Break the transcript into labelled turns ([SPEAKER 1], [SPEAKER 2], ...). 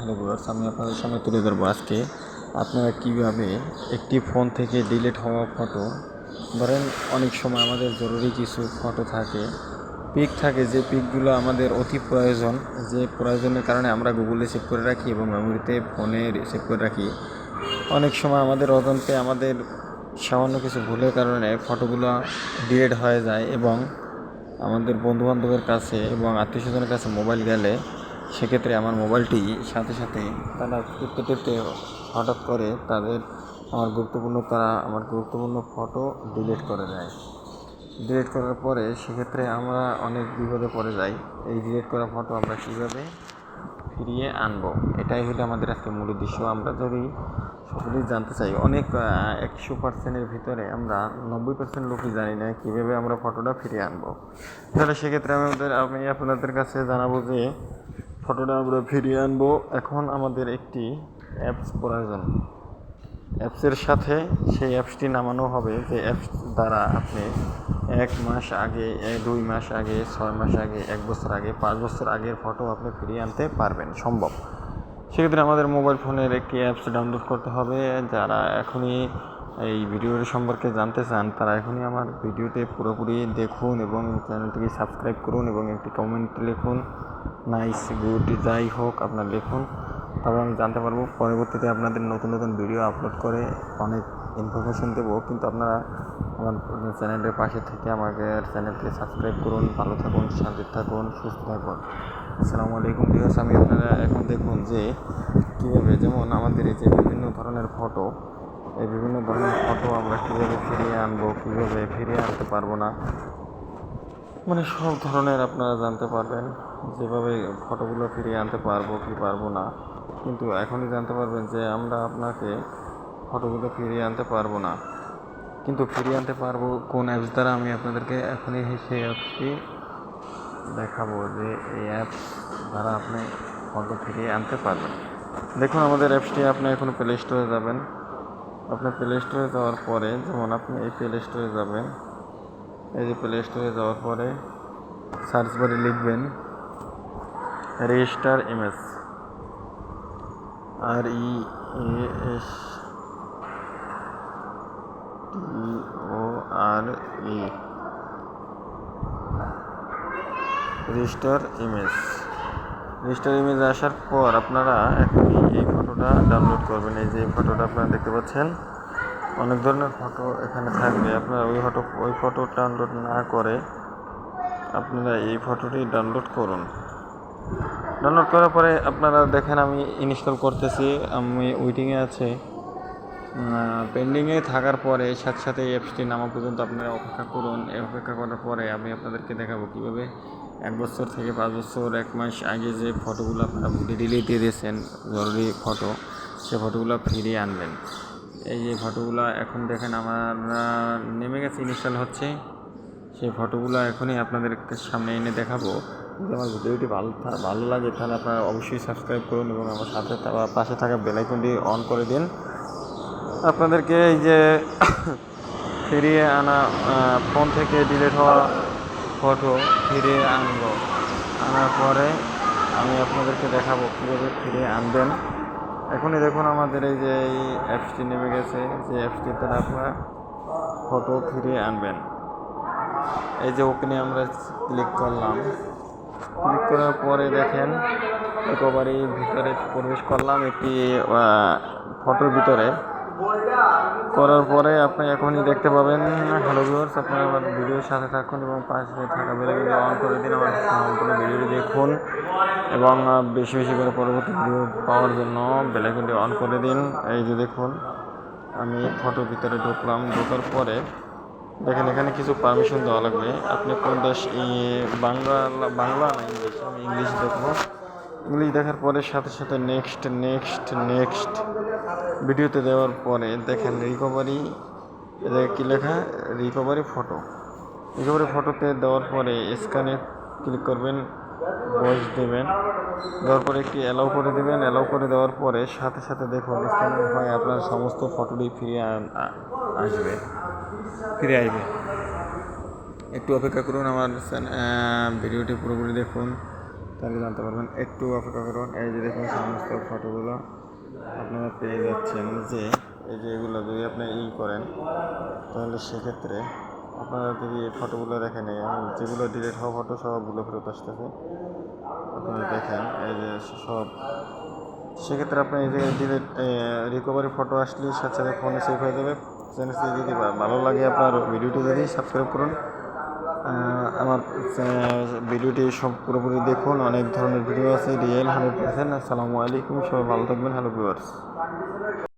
[SPEAKER 1] Hello viewers, আমি আপনাদের সামনে তুলে ধরবো আজকে আপনারা কীভাবে একটি ফোন থেকে ডিলিট হওয়া ফটো, ধরেন অনেক সময় আমাদের জরুরি কিছু ফটো থাকে, পিক থাকে, যে পিকগুলো আমাদের অতি প্রয়োজন, যে প্রয়োজনের কারণে আমরা গুগলে সেভ করে রাখি এবং মেমোরিতে ফোনে সেভ করে রাখি। অনেক সময় আমাদের অজান্তে আমাদের সামান্য কিছু ভুলের কারণে ফটোগুলো ডিলিট হয়ে যায় এবং আমাদের বন্ধুবান্ধবের কাছে এবং আত্মীয় স্বজনের কাছে মোবাইল গেলে সেক্ষেত্রে আমার মোবাইলটি সাথে সাথে তারা টিপতে টিপতে হঠাৎ করে তাদের আমার গুরুত্বপূর্ণ তারা আমার গুরুত্বপূর্ণ ফটো ডিলিট করে দেয়। ডিলিট করার পরে সেক্ষেত্রে আমরা অনেক বিপদে পড়ে যাই। এই ডিলিট করা ফটো আমরা কীভাবে ফিরিয়ে আনব? এটাই হলো আমাদের আজকে মূল উদ্দেশ্য। আমরা যদি সকলেই জানতে চাই, অনেক একশো পার্সেন্টের ভিতরে আমরা নব্বই পার্সেন্ট লোকই জানি না কীভাবে আমরা ফটোটা ফিরিয়ে আনব। তাহলে সেক্ষেত্রে আমাদের, আমি আপনাদের কাছে জানাব যে ফটোটা আমরা ফিরিয়ে আনব। এখন আমাদের একটি অ্যাপস প্রয়োজন। অ্যাপসের সাথে সেই অ্যাপসটি নামানো হবে যে অ্যাপস দ্বারা আপনি এক মাস আগে দুই মাস আগে, ছয় মাস আগে, এক বছর আগে, পাঁচ বছর আগের ফটো আপনি ফিরিয়ে আনতে পারবেন, সম্ভব। সেক্ষেত্রে আমাদের মোবাইল ফোনের একটি অ্যাপস ডাউনলোড করতে হবে। যারা এখনই এই ভিডিওর সম্পর্কে জানতে চান, তারা এখনই আমার ভিডিওতে পুরোপুরি দেখুন এবং চ্যানেলটিকে সাবস্ক্রাইব করুন এবং একটি কমেন্ট লিখুন নাইস গুড যাই হোক আপনার লিখুন। তবে আমি জানতে পারব, পরবর্তীতে আপনাদের নতুন নতুন ভিডিও আপলোড করে অনেক ইনফরমেশন দেবো। কিন্তু আপনারা আমার চ্যানেলের পাশে থেকে আমাকে চ্যানেলটি সাবস্ক্রাইব করুন, ভালো থাকুন, শান্তি থাকুন, সুস্থ থাকুন। আসসালামু আলাইকুম ভিউয়ার্স আমি আপনারা এখন দেখুন যে কীভাবে যেমন আমাদের এই যে বিভিন্ন ধরনের ফটো এই বিভিন্ন ধরনের ফটো আমরা কীভাবে ফিরিয়ে আনব, কীভাবে ফিরিয়ে আনতে পারব না? মানে সব ধরনের আপনারা জানতে পারবেন, যেভাবে ফটোগুলো ফিরিয়ে আনতে পারব কি পারব না। কিন্তু এখনই জানতে পারবেন যে আমরা আপনাকে ফটোগুলো ফিরিয়ে আনতে পারব না। কিন্তু ফিরিয়ে আনতে পারব কোন অ্যাপস দ্বারা আমি আপনাদেরকে এখনই সেই অ্যাপসটি দেখাবো যে এই অ্যাপস দ্বারা আপনি ফটো ফিরিয়ে আনতে পারবেন। দেখুন, আমাদের অ্যাপসটি আপনি এখন প্লে স্টোরে যাবেন। আপনি প্লে স্টোরে যাওয়ার পরে, যেমন আপনি এই প্লে স্টোরে যাবেন, এই যে প্লে স্টোরে যাওয়ার পরে সার্চ বারে লিখবেন register image R E S T O R E register image register image আসার পর আপনারা এখনই এই ফটোটা ডাউনলোড করবেন। এই যে ফটোটা আপনারা দেখতে পাচ্ছেন, অনেক ধরনের ফটো এখানে থাকবে। আপনারা ওই ফটো ওই ফটো ডাউনলোড না করে আপনারা এই ফটোটি ডাউনলোড করুন। ডাউনলোড করার পরে আপনারা দেখেন আমি ইনস্টল করতেছি, আমি ওয়েটিংয়ে আছে। পেন্ডিংয়ে থাকার পরে সাথে সাথে এই অ্যাপসটি নামা পর্যন্ত আপনারা অপেক্ষা করুন। অপেক্ষা করার পরে আমি আপনাদেরকে দেখাবো কীভাবে এক বছর থেকে পাঁচ বছর, এক মাস আগে যে ফটোগুলো আপনারা ডিলিট দিয়ে দিয়েছেন জরুরি ফটো সে ফটোগুলো ফিরিয়ে আনবেন। এই যে ফটোগুলো এখন দেখেন আমার নেমে গেছে ইনস্টল হচ্ছে। সেই ফটোগুলো এখনই আপনাদের সামনে এনে দেখাবো। যদি আমার ভিডিওটি ভালো ভালো লাগে তাহলে আপনারা অবশ্যই সাবস্ক্রাইব করুন এবং আমার সাথে পাশে থাকা বেলাইকনটি অন করে দিন। আপনাদেরকে এই যে ফিরিয়ে আনা ফোন থেকে ডিলিট হওয়া ফটো ফিরিয়ে আনব। আনার পরে আমি আপনাদেরকে দেখাবো কীভাবে ফিরিয়ে আনবেন। এখনই দেখুন আমাদের এই যে এই অ্যাপসটি নেমে গেছে। যে অ্যাপসটির দ্বারা আপনারা ফটো ফিরিয়ে আনবেন। এই যে ওখানে আমরা ক্লিক করলাম। ক্লিক করার পরে দেখেন একেবারে ভিতরে প্রবেশ করলাম একটি ফটোর ভিতরে। করার পরে আপনি এখনই দেখতে পাবেন। হ্যালো ভিউয়ার্স আপনারা আমার ভিডিওর সাথে থাকুন এবং পাশে থাকা বেলাগুলো অন করে দিন, আমার সম্পূর্ণ ভিডিওটি দেখুন এবং বেশি বেশি করে পরবর্তী ভিডিও পাওয়ার জন্য বেলাগুলি অন করে দিন। এই যে দেখুন, আমি ফটোর ভিতরে ঢুকলাম, ঢোকার পরে দেখেন, এখানে কিছু পারমিশন দেওয়া লাগবে। আপনি কোন দেশ বাংলা বাংলা না ইংলিশ? আমি ইংলিশ দেখব। ইংলিশ দেখার পরে সাথে সাথে নেক্সট নেক্সট নেক্সট ভিডিওতে দেওয়ার পরে দেখেন রিকভারি কী লেখা? রিকভারি ফটো রিকভারি ফটোতে দেওয়ার পরে স্ক্যানে ক্লিক করবেন ভয়েস দেবেন। দেওয়ার পরে একটি অ্যালাউ করে দেবেন। অ্যালাউ করে দেওয়ার পরে সাথে সাথে দেখুন স্ক্যানিং হয় আপনার সমস্ত ফটোটি ফিরে আসবে। ফিরে আসবে একটু অপেক্ষা করুন আমার ভিডিওটি পুরোপুরি দেখুন, তাহলে জানতে পারবেন। একটু অপেক্ষা করুন, এই যে দেখুন সমস্ত ফটোগুলো আপনারা পেয়ে যাচ্ছেন যে এই যে এগুলো যদি আপনি ই করেন, তাহলে সেক্ষেত্রে আপনারা যদি এই ফটোগুলো দেখেন যেগুলো ডিলিট হওয়া ফটো সবগুলো ফেরত আসতেছে। আপনারা দেখেন, এই যে সব। সেক্ষেত্রে আপনি এই যে ডিলিট রিকভারি ফটো আসলে সাথে সাথে ফোনে সেভ হয়ে যাবে। চ্যানেলটি যদি ভালো লাগে আপনার ভিডিওটি যদি সাবস্ক্রাইব করুন আমার ভিডিওটি সব পুরোপুরি দেখুন। অনেক ধরনের ভিডিও আছে রিয়েল হান্ড্রেড পার্সেন্ট আসসালামু আলাইকুম, সবাই ভালো থাকবেন। Hello viewers